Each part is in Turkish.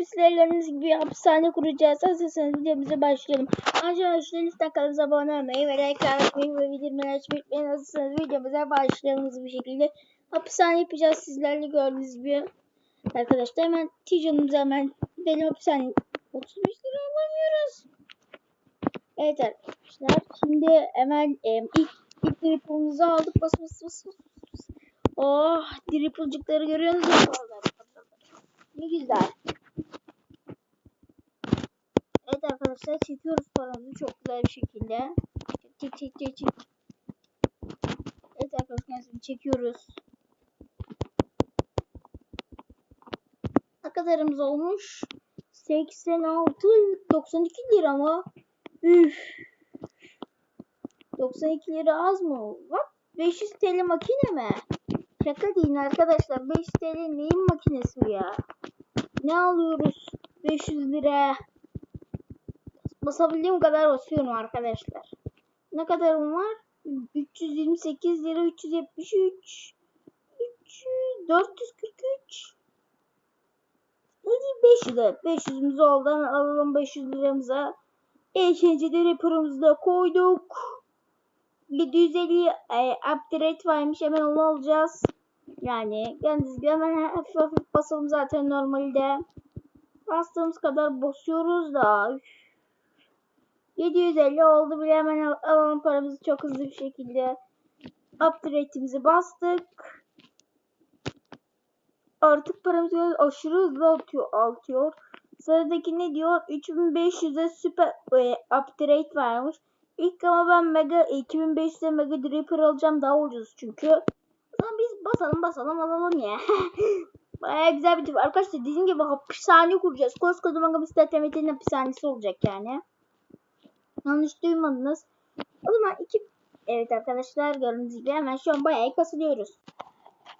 gördüğünüz gibi hapishane kuracağız. Hazırsanız videomuza başlayalım. Arkadaşlar lütfen kanalımıza abone olmayı ve like atmayı ve bildirimleri açmayı unutmayın. Hazırsanız videomuza başlayalım hızlı bir şekilde. Hapishane yapacağız sizlerle gördüğünüz gibi. Arkadaşlar hemen ticanımıza hemen benim hapishane 35 lira alamıyoruz. Evet arkadaşlar şimdi hemen e, ilk ilk dripper'ımızı aldık. Bas bas bas bas. Oh dripper'cıkları görüyorsunuz mu? Ne güzel. Evet arkadaşlar çekiyoruz paramızı çok güzel bir şekilde. Çek çek çek çek. Evet arkadaşlar çekiyoruz. Ne kadarımız olmuş? 86 92 lira mı? Üf. 92 lira az mı? Bak 500 TL makine mi? Şaka değil arkadaşlar. 500 TL neyin makinesi bu ya? Ne alıyoruz? 500 lira. Basabildiğim kadar basıyorum arkadaşlar. Ne kadarım var? 328 lira 373 300 443 Hadi 500 lira. 500'ümüz oldu. Alalım 500 liramıza. İkinci de rapörümüzü de koyduk. 750 e, upgrade varmış. Hemen onu alacağız. Yani gibi hemen hafif hafif basalım zaten normalde. Bastığımız kadar basıyoruz da. Üf. 750 oldu bile hemen al- alalım paramızı çok hızlı bir şekilde. Upgrade'imizi bastık. Artık paramız aşırı hızlı atıyor, artıyor. Sıradaki ne diyor? 3500'e süper e, upgrade varmış. İlk ama ben mega 2500'e mega dripper alacağım daha ucuz çünkü. O zaman biz basalım basalım alalım ya. Baya güzel bir tip. Arkadaşlar dediğim gibi hapishane kuracağız. Koskocaman hapishane TMT'nin hapishanesi olacak yani. Yanlış duymadınız. O zaman iki... Evet arkadaşlar gördüğünüz gibi hemen şu an bayağı kasılıyoruz.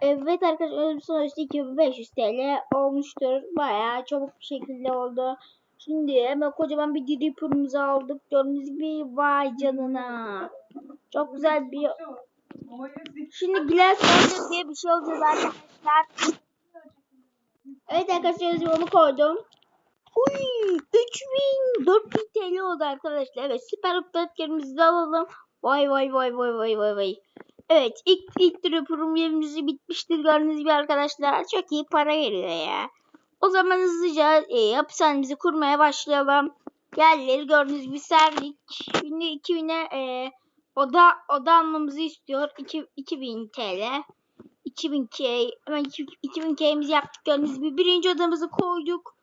Evet arkadaşlar sonuçta 2500 TL olmuştur. Bayağı çabuk bir şekilde oldu. Şimdi hemen kocaman bir dripper'ımızı aldık. Gördüğünüz gibi vay canına. Çok güzel bir... Şimdi Glass Master diye bir şey olacağız arkadaşlar. Evet arkadaşlar onu koydum. Uy 3000 4000 TL oldu arkadaşlar. Evet süper update'lerimizi alalım. Vay vay vay vay vay vay vay. Evet ilk ilk drop'um yerimizi bitmiştir gördüğünüz gibi arkadaşlar. Çok iyi para geliyor ya. O zaman hızlıca e, hapishanemizi kurmaya başlayalım. Yerleri gördüğünüz gibi serdik. Şimdi 2000'e e, oda, oda almamızı istiyor. 2, 2000 TL. 2000K. Hemen 2000K'mizi yaptık gördüğünüz gibi. Birinci odamızı koyduk.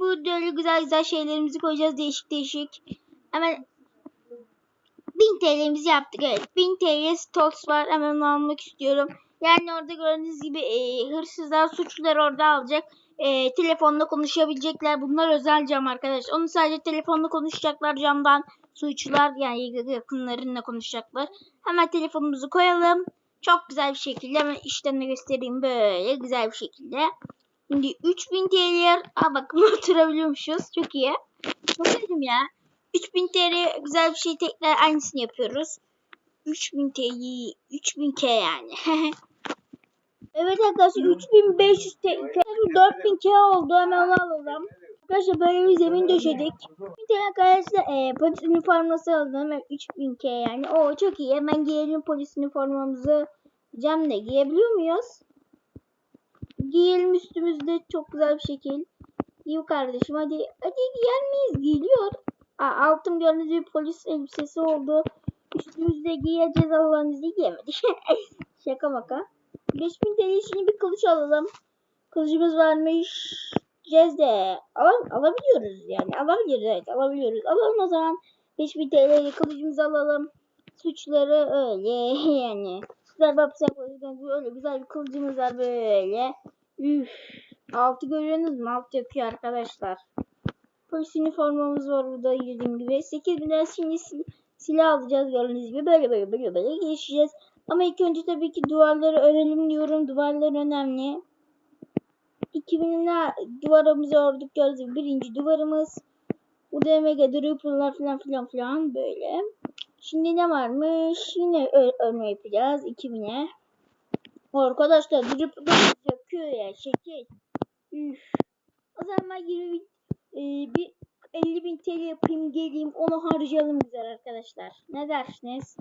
Burada öyle güzel güzel şeylerimizi koyacağız değişik değişik. Hemen 1000 TL'mizi yaptık. Evet 1000 TL stocks var. Hemen almak istiyorum. Yani orada gördüğünüz gibi e, hırsızlar, suçlular orada alacak. E, telefonla konuşabilecekler. Bunlar özel cam arkadaş. Onu sadece telefonla konuşacaklar camdan. Suçlular yani yakınlarıyla konuşacaklar. Hemen telefonumuzu koyalım. Çok güzel bir şekilde hemen işlerini göstereyim böyle güzel bir şekilde. Şimdi 3000 TL Aa bakın oturabiliyormuşuz. Çok iyi. Çok dedim ya. 3000 TL güzel bir şey tekrar aynısını yapıyoruz. 3000 TL 3000K yani. evet arkadaşlar 3500 TL 4000K oldu hemen alalım. Arkadaşlar böyle bir zemin döşedik. Bir de arkadaşlar e, polis üniforması aldım hemen 3000K yani. O çok iyi hemen giyelim polis üniformamızı. Cam ne giyebiliyor muyuz? Giyelim üstümüzde çok güzel bir şekil. Giy kardeşim hadi. Hadi giyer miyiz? Giyiliyor. Aa, altım gördüğünüz gibi polis elbisesi oldu. Üstümüzde giyeceğiz Allah'ın giyemedik. Şaka maka. 5000 TL şimdi bir kılıç alalım. Kılıcımız varmış. Cezde. Al alabiliyoruz yani. Alabiliyoruz evet alabiliyoruz. Alalım o zaman. 5000 TL'ye kılıcımızı alalım. Suçları öyle yani. Güzel bir hapse öyle güzel bir kılıcımız var böyle. Üf. Altı görüyorsunuz mu? Alt yapıyor arkadaşlar. Polis üniformamız var burada dediğim gibi. 8000 lira şimdi sil silah alacağız gördüğünüz gibi. Böyle böyle böyle böyle geçeceğiz. Ama ilk önce tabii ki duvarları örelim diyorum. Duvarlar önemli. 2000 lira duvarımızı ördük gördüğünüz gibi. Birinci duvarımız. Burada mega dripper'lar falan filan filan böyle. Şimdi ne varmış? Yine ör örme yapacağız 2000'e. Arkadaşlar dripper'lar yakıyor ya şekil. Üf. O zaman ben 20 bin, e, bir 50 bin TL yapayım geleyim onu harcayalım güzel arkadaşlar. Ne dersiniz?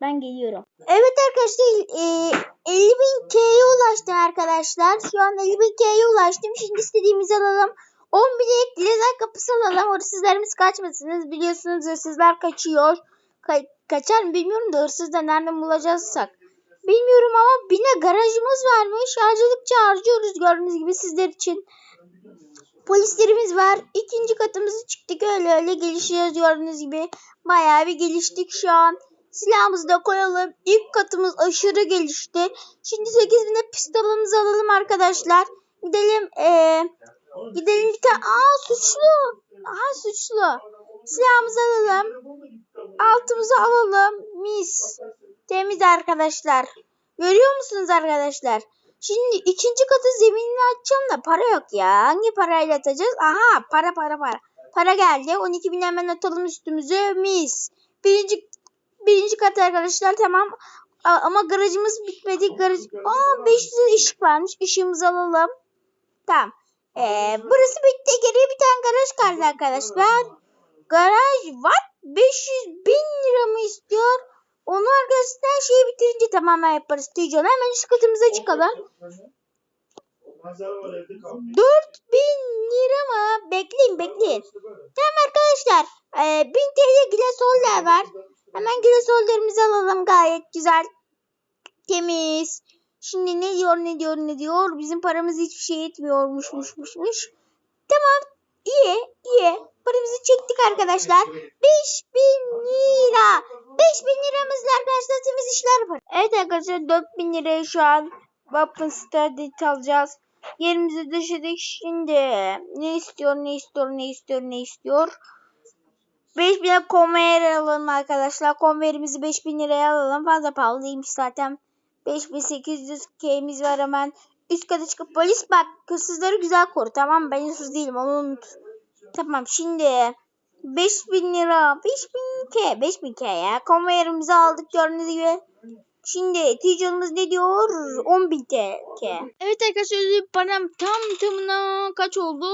Ben geliyorum. Evet arkadaşlar e, 50 bin K'ye ulaştım arkadaşlar. Şu an 50 bin K'ye ulaştım. Şimdi istediğimizi alalım. 10 binlik lazer kapısı alalım. Hırsızlarımız kaçmasınız. Biliyorsunuz hırsızlar kaçıyor. Ka- kaçar mı bilmiyorum da hırsız da nereden bulacaksak. Bilmiyorum ama bine garajımız varmış. Harcadıkça harcıyoruz gördüğünüz gibi sizler için. Polislerimiz var. İkinci katımızı çıktık öyle öyle gelişiyoruz gördüğünüz gibi. Bayağı bir geliştik şu an. Silahımızı da koyalım. İlk katımız aşırı gelişti. Şimdi 8 bine pistolumuzu alalım arkadaşlar. Gidelim eee gidelim bir tane. Aa suçlu. Aha suçlu. Silahımızı alalım. Altımızı alalım. Mis. Temiz arkadaşlar. Görüyor musunuz arkadaşlar? Şimdi ikinci katı zeminini açacağım da para yok ya. Hangi parayla atacağız? Aha para para para. Para geldi. 12 bin hemen atalım üstümüze. Mis. Birinci birinci kat arkadaşlar tamam. Ama garajımız bitmedi. Garaj... Aa 500 ışık varmış. Işığımızı alalım. Tamam. Ee, burası bitti. Geriye bir tane garaj kaldı arkadaşlar. Garaj what? 500 bin lira mı istiyor? Onu arkadaşlar şeyi bitirince tamamen yaparız. Tijon hemen üst katımıza çıkalım. 4000 lira mı? Bekleyin bekleyin. Tamam arkadaşlar. Ee, 1000 TL Glasolder var. Hemen Glasolder'imizi alalım gayet güzel. Temiz. Şimdi ne diyor ne diyor ne diyor. Bizim paramız hiçbir şey etmiyormuşmuşmuşmuş. Tamam. iyi iyi. Paramızı çektik arkadaşlar. 5000 lira. 5000 liramızla arkadaşlar temiz işler yapar. Evet arkadaşlar 4000 liraya şu an Weapon Study alacağız. Yerimizi döşedik şimdi. Ne istiyor ne istiyor ne istiyor ne istiyor. 5000'e konveyer alalım arkadaşlar. Konveyerimizi 5000 liraya alalım. Fazla pahalı değilmiş zaten. 5800 K'miz var hemen. Üst kata çıkıp polis bak hırsızları güzel koru tamam? Ben hırsız değilim onu unut. Tamam şimdi 5000 lira 5000 K 5000 K ya. Konveyerimizi aldık gördüğünüz gibi. Şimdi ticarımız ne diyor? 10.000 K. Evet arkadaşlar param tam tamına kaç oldu?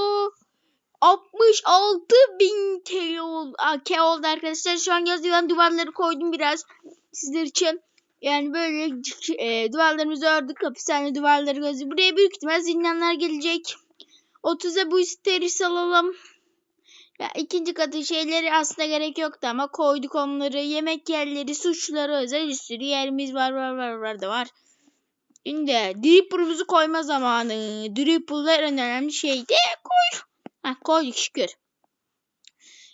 66 bin TL oldu. K oldu arkadaşlar. Şu an yazılan duvarları koydum biraz sizler için. Yani böyle e, duvarlarımızı ördük. Hapishane duvarları gözü. Buraya büyük ihtimal zindanlar gelecek. 30'a bu isterisi alalım. Ya ikinci katı şeyleri aslında gerek yoktu ama koyduk onları. Yemek yerleri, suçları özel bir sürü yerimiz var var var var da var. Şimdi Dripper'ımızı koyma zamanı. Dripper'lar en önemli şeydi. Koy. Heh, koyduk şükür.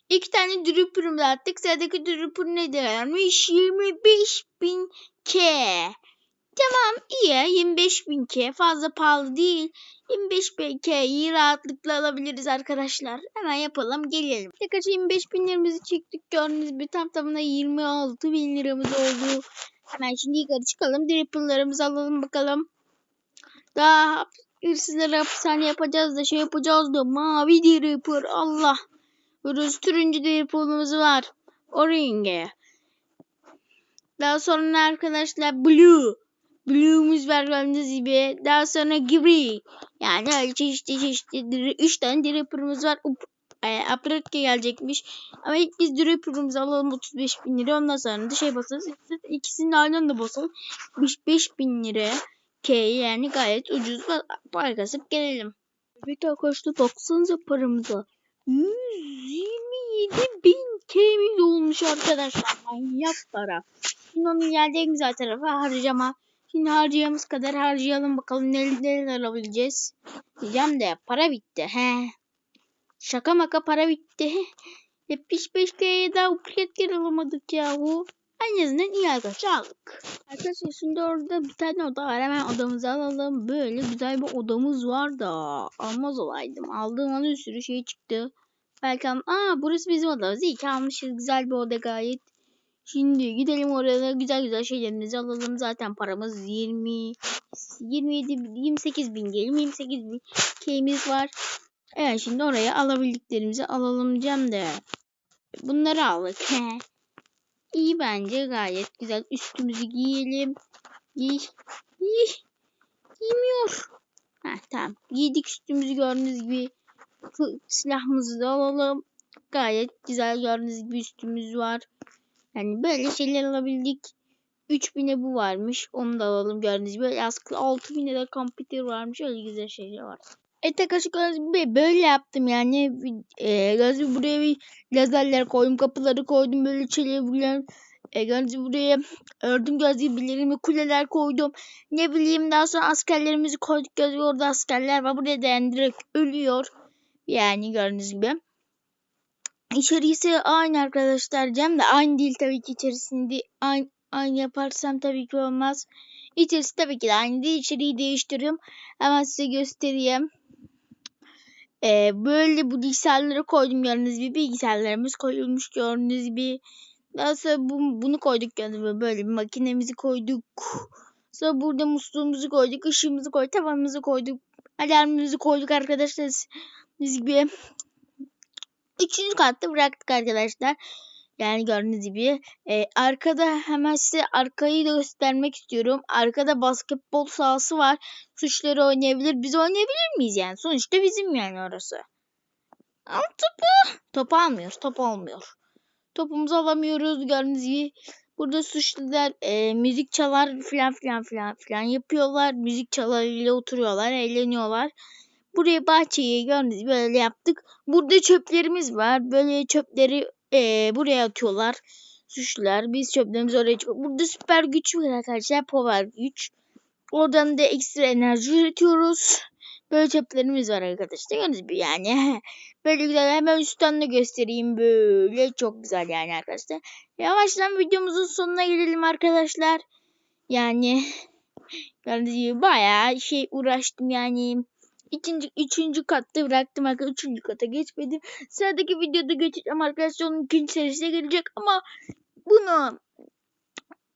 İki tane Dripper'ımızı attık. Sıradaki Dripper ne değermiş? 25 bin K. Tamam iyi 25 bin K fazla pahalı değil. 25 bin K'yi rahatlıkla alabiliriz arkadaşlar. Hemen yapalım gelelim. Tekrar 25 bin liramızı çektik gördüğünüz gibi tam tamına 26 bin liramız oldu. Hemen şimdi yukarı çıkalım. Dripple'larımızı alalım bakalım. Daha hırsızları hapishane yapacağız da şey yapacağız da mavi dripper Allah. Burası turuncu dripper'ımız var. Orange. Daha sonra arkadaşlar blue. Blue'umuz var gördüğünüz gibi. Daha sonra gri. Yani öyle çeşitli çeşitli. dri- Üç tane dripper'ımız var. Up, e, gelecekmiş. Ama ilk biz dripper'ımızı alalım 35 bin lira. Ondan sonra da şey basalım. İkisini aynı anda basalım. 65 bin lira. K yani gayet ucuz. Para kasıp gelelim. Evet arkadaşlar baksanıza paramıza. 127 bin K'miz olmuş arkadaşlar. Manyak para. Şimdi onu güzel tarafı harcama. Şimdi harcayacağımız kadar harcayalım bakalım neler, neler alabileceğiz. Diyeceğim de para bitti. He. Şaka maka para bitti. 75 K'ye daha upgrade alamadık yahu. En azından iyi arkadaşlar aldık. Arkadaşlar şimdi orada bir tane oda var. Hemen odamızı alalım. Böyle güzel bir odamız var da. Almaz olaydım. Aldığım an bir sürü şey çıktı. Belki Aa burası bizim odamız. İyi ki almışız. Güzel bir oda gayet. Şimdi gidelim oraya güzel güzel şeylerimizi alalım. Zaten paramız 20 27 28 bin diyelim. 28 bin K'miz var. Evet şimdi oraya alabildiklerimizi alalım diyeceğim de. Bunları aldık. He. İyi bence gayet güzel. Üstümüzü giyelim. Giy. Giy. Giymiyor. Ha tamam. Giydik üstümüzü gördüğünüz gibi. Silahımızı da alalım. Gayet güzel gördüğünüz gibi üstümüz var. Yani böyle şeyler alabildik. 3000'e bu varmış. Onu da alalım gördüğünüz gibi. Böyle askı 6000'e de computer varmış. Öyle güzel şeyler var. Et kaşık gördüğünüz gibi böyle yaptım yani. E, gibi buraya bir lazerler koydum. Kapıları koydum. Böyle çelebilen. E, gördüğünüz gibi buraya ördüm gibi bilirimi kuleler koydum. Ne bileyim daha sonra askerlerimizi koyduk. Gibi orada askerler var. Buraya da yani direkt ölüyor. Yani gördüğünüz gibi. İçerisi aynı arkadaşlar. Cem de aynı değil tabii ki içerisinde aynı, aynı yaparsam tabii ki olmaz. İçerisi tabii ki de aynı değil. İçeriği değiştiriyorum. Hemen size göstereyim. Ee, böyle bu bilgisayarları koydum gördüğünüz gibi bilgisayarlarımız koyulmuş gördüğünüz gibi. Daha sonra bu, bunu koyduk gördüğünüz gibi böyle bir makinemizi koyduk. Sonra burada musluğumuzu koyduk, ışığımızı koyduk, tavanımızı koyduk, alarmımızı koyduk arkadaşlar. Biz gibi Üçüncü katta bıraktık arkadaşlar. Yani gördüğünüz gibi. Ee, arkada hemen size arkayı da göstermek istiyorum. Arkada basketbol sahası var. Suçları oynayabilir. Biz oynayabilir miyiz yani? Sonuçta bizim yani orası. Ama topu. Topu almıyoruz. Top olmuyor. Topumuzu alamıyoruz. Gördüğünüz gibi. Burada suçlular e, müzik çalar filan filan filan filan yapıyorlar. Müzik çalarıyla oturuyorlar. Eğleniyorlar. Buraya bahçeyi gördüğünüz gibi böyle yaptık. Burada çöplerimiz var. Böyle çöpleri eee, buraya atıyorlar. Suçlular. Biz çöplerimizi oraya çıkıyoruz. Burada süper güç var arkadaşlar. Power güç. Oradan da ekstra enerji üretiyoruz. Böyle çöplerimiz var arkadaşlar. Gördüğünüz gibi yani. Böyle güzel. Hemen üstten de göstereyim. Böyle çok güzel yani arkadaşlar. Yavaştan videomuzun sonuna gelelim arkadaşlar. Yani gibi bayağı şey uğraştım yani. İkinci, üçüncü katta bıraktım arkadaşlar. Üçüncü kata geçmedim. Sıradaki videoda geçeceğim arkadaşlar. Onun ikinci serisi gelecek ama bunu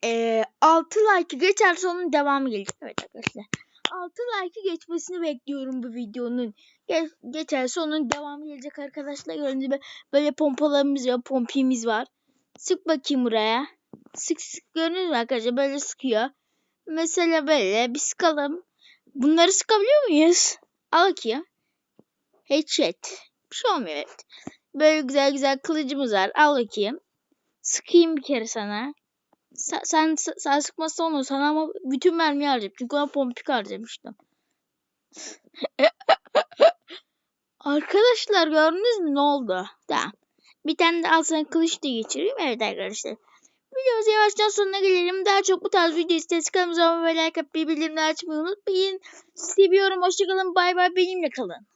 e, 6 like geçerse onun devamı gelecek. Evet arkadaşlar. 6 like geçmesini bekliyorum bu videonun. Ge geçerse onun devamı gelecek arkadaşlar. Gördüğünüz gibi böyle pompalarımız var. Pompimiz var. Sık bakayım buraya. Sık sık gördünüz mü arkadaşlar? Böyle sıkıyor. Mesela böyle bir sıkalım. Bunları sıkabiliyor muyuz? Al bakayım. Headshot. Bir şey olmuyor evet. Böyle güzel güzel kılıcımız var. Al bakayım. Sıkayım bir kere sana. Sen, sen, sen sıkmazsan onu sana ama bütün mermiyi harcayacağım. Çünkü ona pompik harcamıştım. Arkadaşlar gördünüz mü ne oldu? Tamam. Bir tane de al sana kılıç da geçireyim. Evet arkadaşlar. Videomuz yavaştan sonuna gelelim. Daha çok bu tarz video isterseniz kanalımıza abone olmayı, like atmayı, bildirimleri açmayı unutmayın. Seviyorum. Hoşçakalın. Bay bay. Benimle kalın.